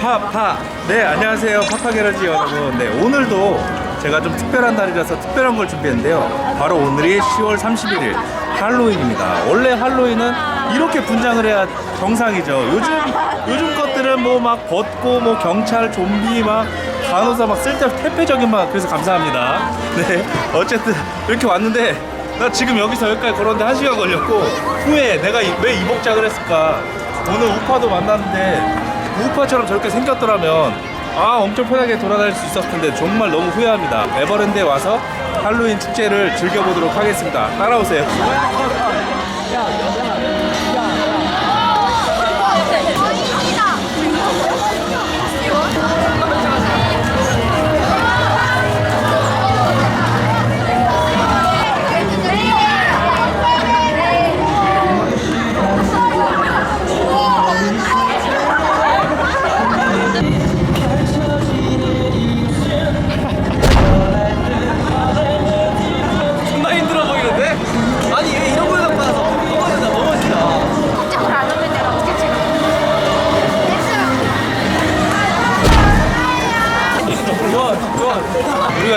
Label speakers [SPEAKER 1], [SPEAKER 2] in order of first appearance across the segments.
[SPEAKER 1] 하, 네 안녕하세요 파파게러지 여러분. 네 오늘도 제가 좀 특별한 날이라서 특별한 걸 준비했는데요. 바로 오늘이 10월 31일 할로윈입니다. 원래 할로윈은 이렇게 분장을 해야 정상이죠. 요즘 요즘 것들은 뭐 막 벗고 뭐 경찰, 좀비 막 간호사 막 쓸데없이 태폐적인 막 그래서 감사합니다. 네 어쨌든 이렇게 왔는데 나 지금 여기서 여기까지 걸었는데 한 시간 걸렸고 후에 내가 이- 왜이 복장을 했을까? 오늘 우파도 만났는데 우파처럼 저렇게 생겼더라면 아 엄청 편하게 돌아다닐 수 있었을 텐데 정말 너무 후회합니다. 에버랜드에 와서 할로윈 축제를 즐겨보도록 하겠습니다. 따라오세요.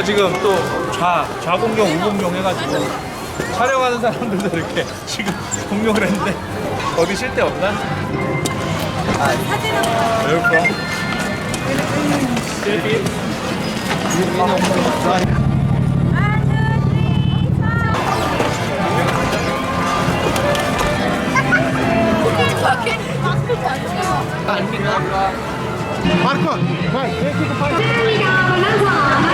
[SPEAKER 2] 지금
[SPEAKER 1] 또 좌, 좌공룡, 우공룡 해가지고 촬영하는 사람들도 이렇게 지금 공룡을 했는데 어디 쉴 데 없나? 여기 다음부터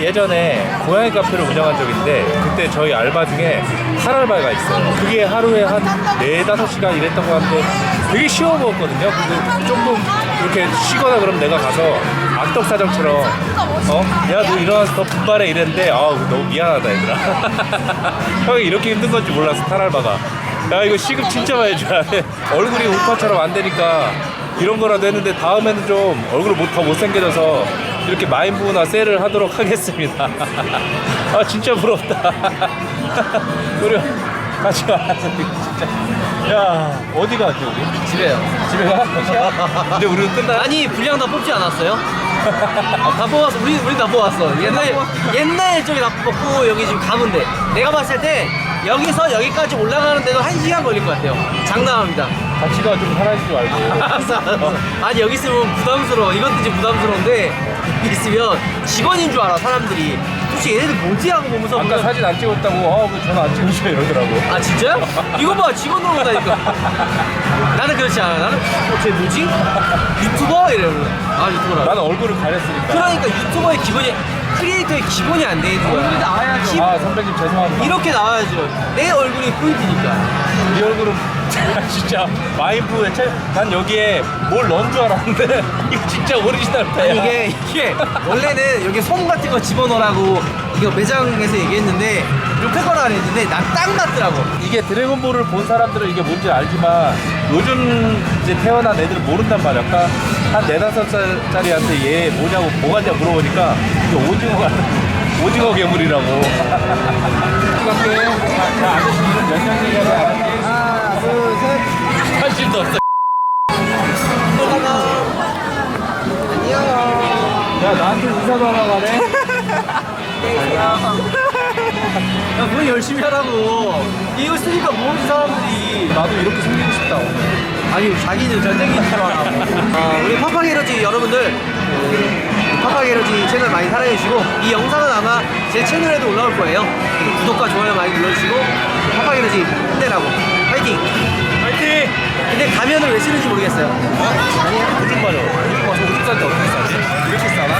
[SPEAKER 1] 예전에 고양이 카페를 운영한 적이 있는데 그때 저희 알바 중에 탈알바가 있어요. 그게 하루에 한 4, 5시간 일했던 것 같은데 되게 쉬워 보였거든요. 근데 조금 이렇게 쉬거나 그러면 내가 가서 악덕사장처럼 어? 야 너 일어나서 더 분발해 이랬는데 아우 너무 미안하다 얘들아. 형이 이렇게 힘든 건지 몰랐어 탈알바가. 야 이거 시급 진짜 많이 줘야 돼. 얼굴이 우파처럼 안 되니까 이런 거라도 했는데 다음에는 좀 얼굴을 못, 더 못생겨져서 이렇게 마인부나 셀을 하도록 하겠습니다. 아 진짜 부럽다. 우리 같이 와서 진짜. 야 어디 가지 우리?
[SPEAKER 3] 집에요
[SPEAKER 1] 집에 가? 근데 우리는 끝나?
[SPEAKER 3] 아니 분량 다 뽑지 않았어요? 다 뽑았어 우리 우리 다 뽑았어 옛날 옛날 저기 다 뽑고 여기 지금 가면 돼 내가 봤을 때 여기서 여기까지 올라가는데도 한 시간 걸릴 것 같아요 장담합니다
[SPEAKER 1] 같이가 좀 사라지지 말고.
[SPEAKER 3] 알았어 알았어 아니 여기 있으면 부담스러워 이것도 이제 부담스러운데 여기 있으면 직원인 줄 알아 사람들이 혹시 얘네들 뭐지 하고 보면서
[SPEAKER 1] 아까
[SPEAKER 3] 보면-
[SPEAKER 1] 사진 안 찍었다고 어왜 전화 안 찍으셔 이러더라고.
[SPEAKER 3] 아 진짜요? 이거 봐 직원으로 온다니까 나는 그렇지 않아 나는 어, 쟤 뭐지? 유튜버? 이러면 아 유튜버라
[SPEAKER 1] 나는 얼굴을 가렸으니까.
[SPEAKER 3] 그러니까 유튜버의 기본이 크리에이터의 기본이 안 돼 있는 거야. 얼굴이 나와야죠.
[SPEAKER 1] 아 선배님 죄송합니다.
[SPEAKER 3] 이렇게 나와야죠. 내 얼굴이 포인트니까.
[SPEAKER 1] 이 얼굴은 진짜 마인부에 채... 난 여기에 뭘 넣은 줄 알았는데 이거 진짜 오리지널
[SPEAKER 3] 아니 이게 이게 원래는 여기 솜 같은 거 집어넣으라고 이거 매장에서 얘기했는데 이렇게 거라 그랬는데 난 딱 맞더라고
[SPEAKER 1] 이게 드래곤볼을 본 사람들은 이게 뭔지 알지만 요즘 이제 태어난 애들은 모른단 말이야. 아까 한 네다섯 살짜리한테 얘 뭐냐고 뭐가 냐 물어보니까 이게 오징어가 오징어 괴물이라고. 자, 자 아저씨 이름 몇 년생이라고 알았지?
[SPEAKER 3] 하나 둘셋
[SPEAKER 1] 관심도 없어. 야 나한테 인사도 하러 가네.
[SPEAKER 3] 야뭐 열심히 하라고 이거 쓰니까 모르는 사람들이
[SPEAKER 1] 나도 이렇게 생기고 싶다.
[SPEAKER 3] 아니 자기는 알아 아, 우리 파파게러지 여러분들 그, 파파게러지 채널 많이 사랑해주시고 이 영상은 아마 제 채널에도 올라올 거예요 구독과 좋아요 많이 눌러주시고 파파게러지 힘내라고 파이팅
[SPEAKER 1] 파이팅!
[SPEAKER 3] 근데 가면을 왜 쓰는지 모르겠어요.
[SPEAKER 1] 요즘 말이야. 요즘 와서 오줌 쌀때 어떻게 싸지? 이렇게 싸나?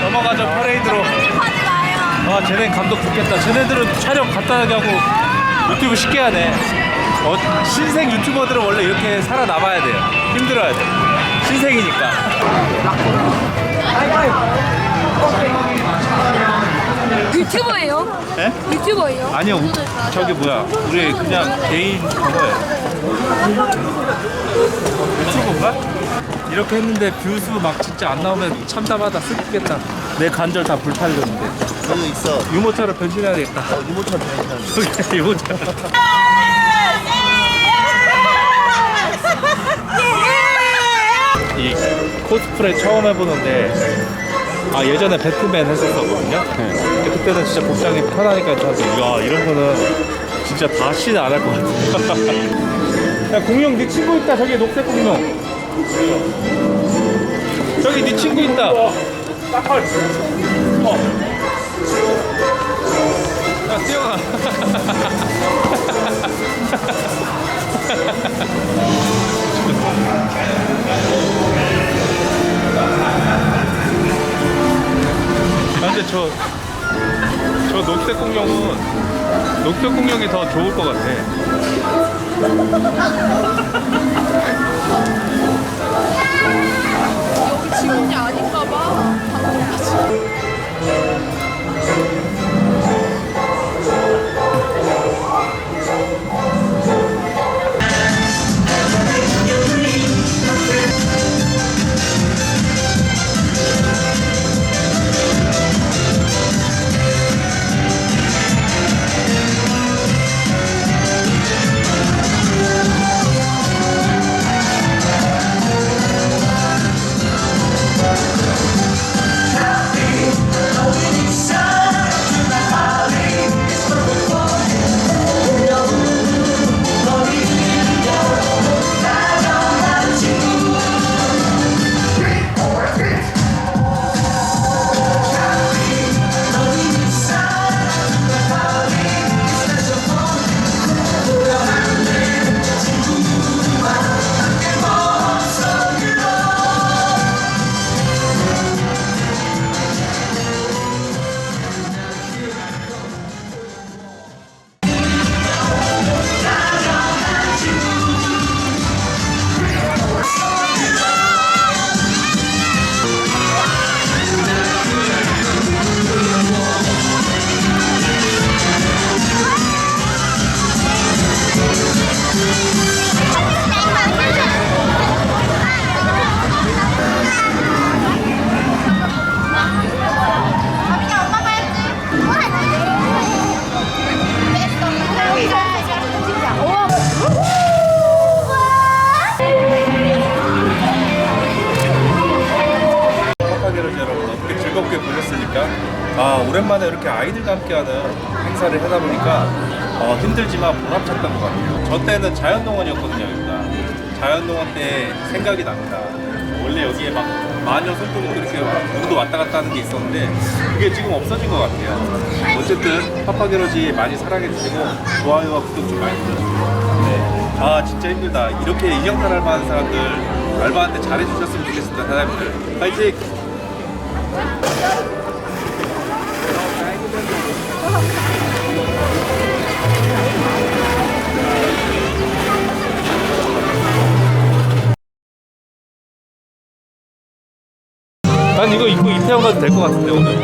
[SPEAKER 1] 넘어가죠 퍼레이드로. 아 쟤네 감독 좋겠다. 쟤네들은 촬영 간단하게 하고 유튜브 쉽게 하네. 어, 신생 유튜버들은 원래 이렇게 살아남아야 돼요. 힘들어야 돼. 신생이니까.
[SPEAKER 2] 유튜버예요?
[SPEAKER 1] 예?
[SPEAKER 2] 유튜버예요?
[SPEAKER 1] 아니요, 우- 저기 뭐야. 우리 그냥 개인 그거예요. 유튜브인가? 이렇게 했는데 뷰수 막 진짜 안 나오면 참담하다 슬프겠다. 내 관절 다 불타려는데.
[SPEAKER 4] 여기 있어.
[SPEAKER 1] 유모차로 변신해야 되겠다.
[SPEAKER 4] 유모차 변신하는
[SPEAKER 1] 저기 유모차. 이 코스프레 처음 해보는데 아 예전에 배트맨 했었거든요. 근데 그때는 진짜 복장이 편하니까 저한테 야 이런 거는 진짜 다시는 안 할 것 같아. 야 공룡 네 친구 있다 저기 녹색 공룡. 저기 네 친구 있다. 어. 야 뛰어가. 아, 근데 저, 저 녹색 공룡은 녹색 공룡이 더 좋을 것 같아.
[SPEAKER 2] 여기 직원이 아닌가 봐.
[SPEAKER 1] 오랜만에 이렇게 아이들과 함께하는 행사를 하다 보니까 어, 힘들지만 보람찼던 것 같아요. 저 때는 자연동원이었거든요, 여기가. 자연동원 때 생각이 납니다. 원래 여기에 막 마녀 손톱으로 이렇게 문도 왔다 갔다 하는 게 있었는데 그게 지금 없어진 것 같아요. 어쨌든 파파게러지 많이 사랑해주시고 좋아요와 구독 좀 많이 눌러주세요. 네. 아 진짜 힘들다. 이렇게 인형탈 알바하는 사람들 알바한테 잘해주셨으면 좋겠습니다, 사장님들. 파이팅! 난 이거 입고 이태원 가도 될 것 같은데 오늘.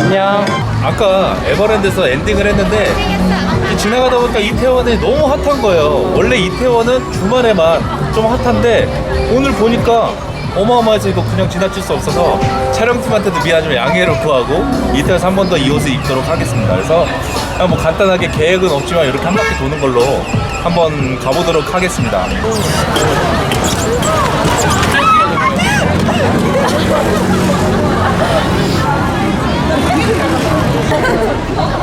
[SPEAKER 1] 안녕. 아까 에버랜드에서 엔딩을 했는데 이 지나가다 보니까 이태원이 너무 핫한 거예요. 원래 이태원은 주말에만 좀 핫한데 오늘 보니까 어마어마해서 이거 그냥 지나칠 수 없어서 촬영팀한테도 미안하지만 양해를 구하고 이태원에서 한 번 더 이 옷을 입도록 하겠습니다. 그래서 그냥 뭐 간단하게 계획은 없지만 이렇게 한 바퀴 도는 걸로 한번 가보도록 하겠습니다.
[SPEAKER 3] 아,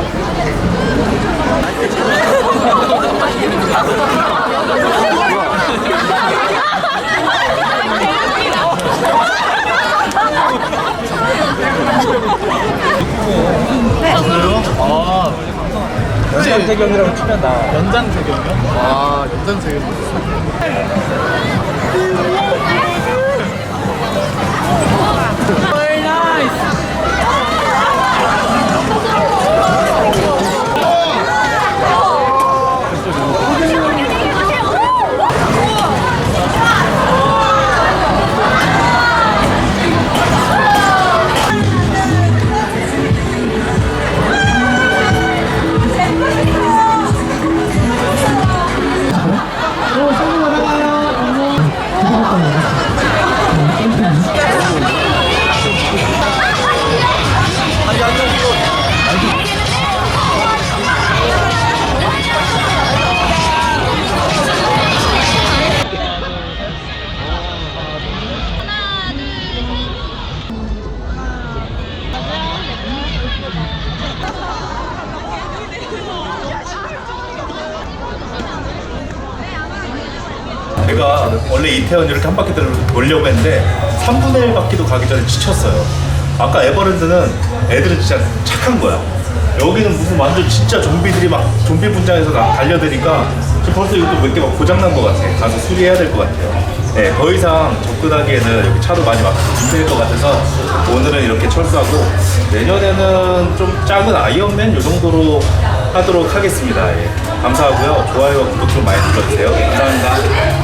[SPEAKER 1] 원래 이태원 이렇게 한 바퀴 돌- 돌려고 했는데 3분의 1 바퀴도 가기 전에 지쳤어요. 아까 에버랜드는 애들은 진짜 착한 거야. 여기는 무슨 완전 진짜 좀비들이 막 좀비 분장해서 나- 달려드니까 지금 벌써 이것도 몇 개 막 고장난 것 같아. 가서 수리해야 될 것 같아요. 네, 더 이상 접근하기에는 여기 차도 많이 막히고 힘들 것 같아서 오늘은 이렇게 철수하고 내년에는 좀 작은 아이언맨 요 정도로 하도록 하겠습니다. 예. 감사하고요. 좋아요, 구독 좀 많이 눌러주세요. 감사합니다.